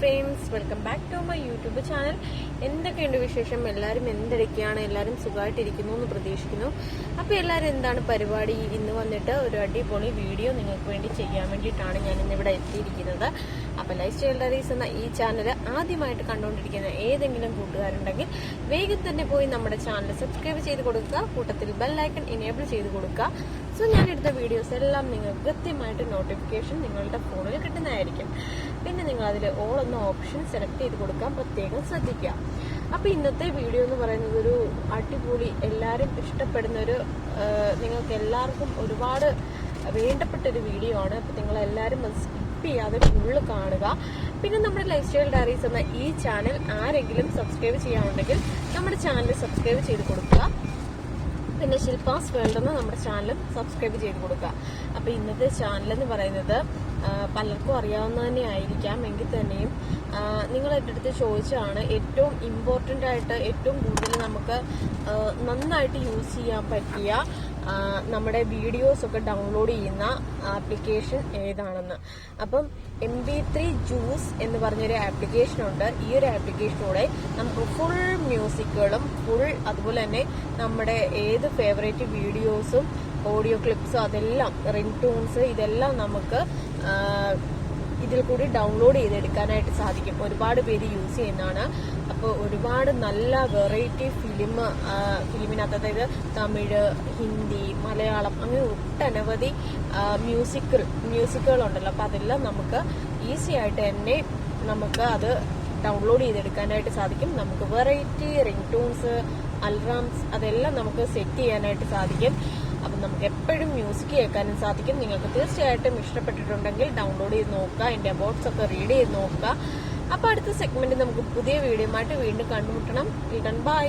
Friends welcome back to my YouTube channel എന്തൊക്കെയുണ്ട് വിശേഷം? എല്ലാവരും എന്തൊക്കെയാണ് എല്ലാവരും സുഖമായിട്ടിരിക്കുന്നു എന്ന് പ്രതീക്ഷിക്കുന്നു. അപ്പോൾ എല്ലാവരും എന്താണ് പരിപാടി? ഇന്ന് വന്നിട്ട് ഒരു അടിപൊളി വീഡിയോ നിങ്ങൾക്ക് വേണ്ടി ചെയ്യാൻ വേണ്ടിയിട്ടാണ് ഞാൻ ഇന്നിവിടെ എത്തിയിരിക്കുന്നത്. അപ്പോൾ ലൈഫ് സ്റ്റൈൽ എന്ന ഈ ചാനൽ ആദ്യമായിട്ട് കണ്ടുകൊണ്ടിരിക്കുന്ന ഏതെങ്കിലും കൂട്ടുകാരുണ്ടെങ്കിൽ വേഗം തന്നെ പോയി നമ്മുടെ ചാനൽ സബ്സ്ക്രൈബ് ചെയ്ത് കൊടുക്കുക. കൂട്ടത്തിൽ ബെല്ലൈക്കൺ എനേബിൾ ചെയ്ത് കൊടുക്കുക. സോ ഞാൻ എടുത്ത വീഡിയോസ് എല്ലാം നിങ്ങൾക്ക് കൃത്യമായിട്ട് നോട്ടിഫിക്കേഷൻ നിങ്ങളുടെ ഫോണിൽ കിട്ടുന്നതായിരിക്കും. പിന്നെ നിങ്ങൾ അതിൽ ഓൾ എന്ന ഓപ്ഷൻ സെലക്ട് ചെയ്ത് കൊടുക്കാൻ പ്രത്യേകം ശ്രദ്ധിക്കുക. അപ്പോൾ ഇന്നത്തെ വീഡിയോ എന്ന് പറയുന്നത് ഒരു അടിപൊളി എല്ലാവരും ഇഷ്ടപ്പെടുന്ന ഒരു നിങ്ങൾക്ക് എല്ലാവർക്കും ഒരുപാട് വേണ്ടപ്പെട്ട ഒരു വീഡിയോ ആണ്. അപ്പോൾ നിങ്ങൾ എല്ലാവരും അത് സ്കിപ്പ് ചെയ്യാതെ ഫുള്ള് കാണുക. പിന്നെ നമ്മുടെ ലൈഫ് സ്റ്റൈൽ ഡയറീസ് എന്ന ഈ ചാനൽ ആരെങ്കിലും സബ്സ്ക്രൈബ് ചെയ്യാനുണ്ടെങ്കിൽ നമ്മുടെ ചാനൽ സബ്സ്ക്രൈബ് ചെയ്ത് കൊടുക്കുക. പിന്നെ ശില്പാസ് വേൾഡ് എന്ന് നമ്മുടെ ചാനലും സബ്സ്ക്രൈബ് ചെയ്ത് കൊടുക്കുക. അപ്പോൾ ഇന്നത്തെ ചാനൽ എന്ന് പറയുന്നത് പലർക്കും അറിയാവുന്ന തന്നെ ആയിരിക്കാം. എങ്കിൽ തന്നെയും നിങ്ങൾ എന്റെ അടുത്ത് ചോദിച്ചതാണ് ഏറ്റവും ഇമ്പോർട്ടന്റ് ആയിട്ട് ഏറ്റവും കൂടുതൽ നമുക്ക് നന്നായിട്ട് യൂസ് ചെയ്യാൻ പറ്റിയ നമ്മുടെ വീഡിയോസ് ഒക്കെ ഡൗൺലോഡ് ചെയ്യുന്ന ആപ്ലിക്കേഷൻ ഏതാണെന്ന്. അപ്പം എം ബി ത്രീ ജ്യൂസ് എന്ന് പറഞ്ഞൊരു ആപ്ലിക്കേഷൻ ഉണ്ട്. ഈ ഒരു ആപ്ലിക്കേഷനിലൂടെ നമുക്ക് ഫുൾ മ്യൂസിക്കുകളും ഫുൾ അതുപോലെ തന്നെ നമ്മുടെ ഏത് ഫേവറേറ്റ് വീഡിയോസും ഓഡിയോ ക്ലിപ്സും അതെല്ലാം റിംഗ് ടൂൺസ് ഇതെല്ലാം നമുക്ക് ഇതിൽ കൂടി ഡൗൺലോഡ് ചെയ്തെടുക്കാനായിട്ട് സാധിക്കും. ഒരുപാട് പേര് യൂസ് ചെയ്യുന്നതാണ്. അപ്പോൾ ഒരുപാട് നല്ല വെറൈറ്റി ഫിലിം ഫിലിമിനകത്ത് അതായത് തമിഴ് ഹിന്ദി മലയാളം അങ്ങനെ ഒട്ടനവധി മ്യൂസിക്കൽ മ്യൂസിക്കുകളുണ്ടല്ലോ അപ്പോൾ അതെല്ലാം നമുക്ക് ഈസി ആയിട്ട് തന്നെ നമുക്ക് അത് ഡൗൺലോഡ് ചെയ്തെടുക്കാനായിട്ട് സാധിക്കും. നമുക്ക് വെറൈറ്റി റിംഗ് ടൂൺസ് അൽറാംസ് അതെല്ലാം നമുക്ക് സെറ്റ് ചെയ്യാനായിട്ട് സാധിക്കും. അപ്പം നമുക്ക് എപ്പോഴും മ്യൂസിക് കേൾക്കാനും സാധിക്കും. നിങ്ങൾക്ക് തീർച്ചയായിട്ടും ഇഷ്ടപ്പെട്ടിട്ടുണ്ടെങ്കിൽ ഡൗൺലോഡ് ചെയ്ത് നോക്കുക. എന്റെ അബോട്ട്സ് ഒക്കെ റീഡ് ചെയ്ത് നോക്കുക. അപ്പോൾ അടുത്ത സെഗ്മെന്റ് നമുക്ക് പുതിയ വീഡിയോ ആയിട്ട് വീണ്ടും കണ്ടുമുട്ടണം. ഇടൺ ബൈ.